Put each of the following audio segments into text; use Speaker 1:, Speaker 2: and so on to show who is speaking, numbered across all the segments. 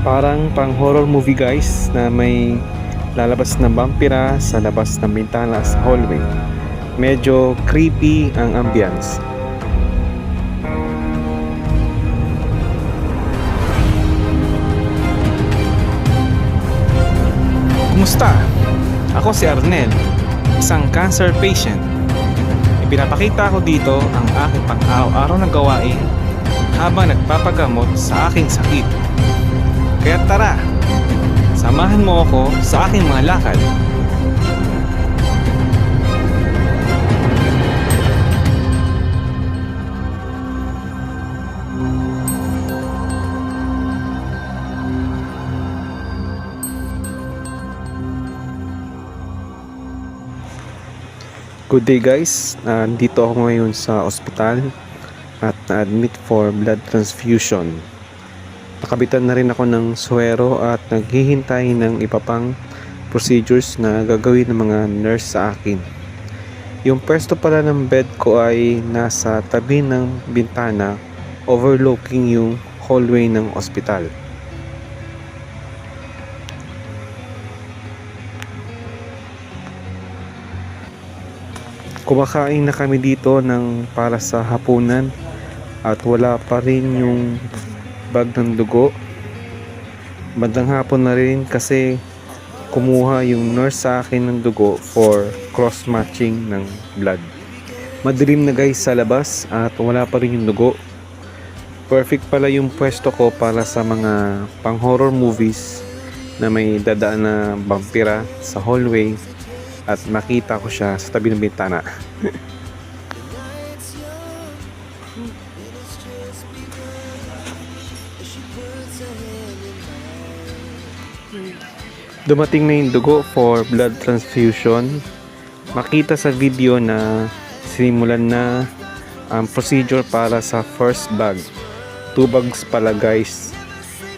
Speaker 1: Parang pang horror movie guys na may lalabas na vampira sa labas ng bintana sa hallway. Medyo creepy ang ambience. Kumusta? Ako si Arnel, isang cancer patient. Ipinapakita ko dito ang aking pang-araw-araw na gawain habang nagpapagamot sa aking sakit. Kaya tara, samahan mo ako sa aking mga lakad. Good day guys, nandito ako ngayon sa ospital at na-admit for blood transfusion. Nakabitan na rin ako ng suwero at naghihintay ng iba pang procedures na gagawin ng mga nurse sa akin. Yung pwesto pala ng bed ko ay nasa tabi ng bintana overlooking yung hallway ng ospital. Kumakain na kami dito ng para sa hapunan at wala pa rin yung bag ng dugo. Bandang hapon na rin kasi kumuha yung nurse sa akin ng dugo for cross-matching ng blood. Madilim na guys sa labas at wala pa rin yung dugo. Perfect pala yung pwesto ko para sa mga pang horror movies na may dadaan na vampira sa hallway at makita ko siya sa tabi ng bintana. Dumating na yung dugo for blood transfusion. Makita sa video na sinimulan na ang procedure para sa first bag. Two bags pala guys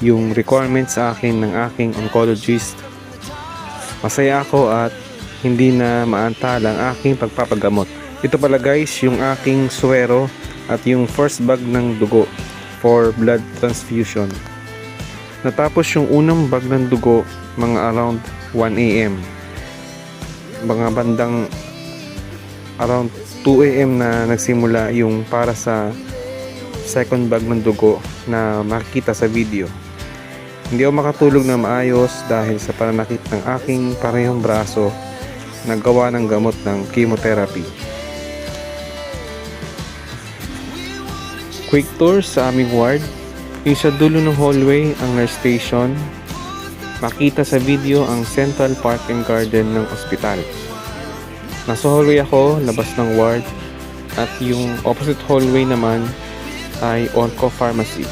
Speaker 1: yung requirements sa akin ng aking oncologist. Masaya ako at hindi na maantala ang aking pagpapagamot. Ito pala guys yung aking suwero at yung first bag ng dugo for blood transfusion. Natapos yung unang bag ng dugo mga around 1 a.m. Mga bandang around 2 a.m. na nagsimula yung para sa second bag ng dugo na makikita sa video. Hindi ako makatulog na maayos dahil sa pananakit ng aking parehong braso na gawa ng gamot ng chemotherapy. Quick tour sa aming ward. Yung sa dulo ng hallway ang nurse station. Makita sa video ang Central Park and Garden ng ospital. Nasa hallway ako, labas ng ward. At yung opposite hallway naman ay Onco Pharmacy.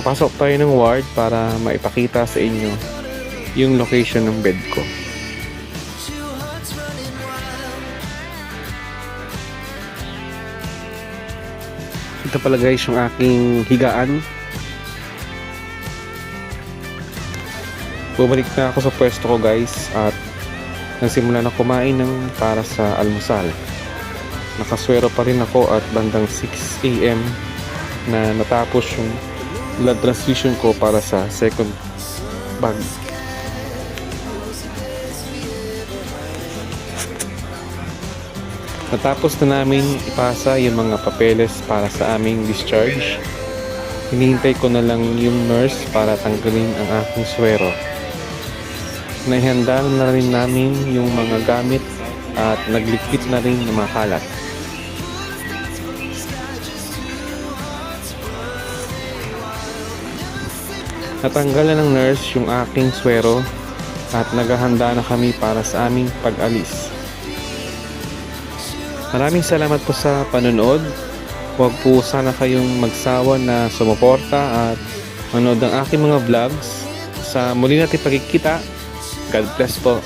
Speaker 1: Papasok tayo ng ward para maipakita sa inyo yung location ng bed ko. Ito pala guys yung aking higaan. Bumalik na ako sa pwesto ko guys at nagsimula na kumain ng para sa almusal. Nakaswero pa rin ako at bandang 6 a.m. na natapos yung blood transfusion ko para sa second bag. Natapos na namin ipasa yung mga papeles para sa aming discharge. Hinihintay ko na lang yung nurse para tanggalin ang aking swero. Naihanda na rin namin yung mga gamit at naglikpit na rin ng mga kalat. Natanggal na ng nurse yung aking swero at naghahanda na kami para sa aming pag-alis. Maraming salamat po sa panonood. Huwag po sana kayong magsawa na sumuporta at manood ng aking mga vlogs. Sa muli natin pagkikita, God bless for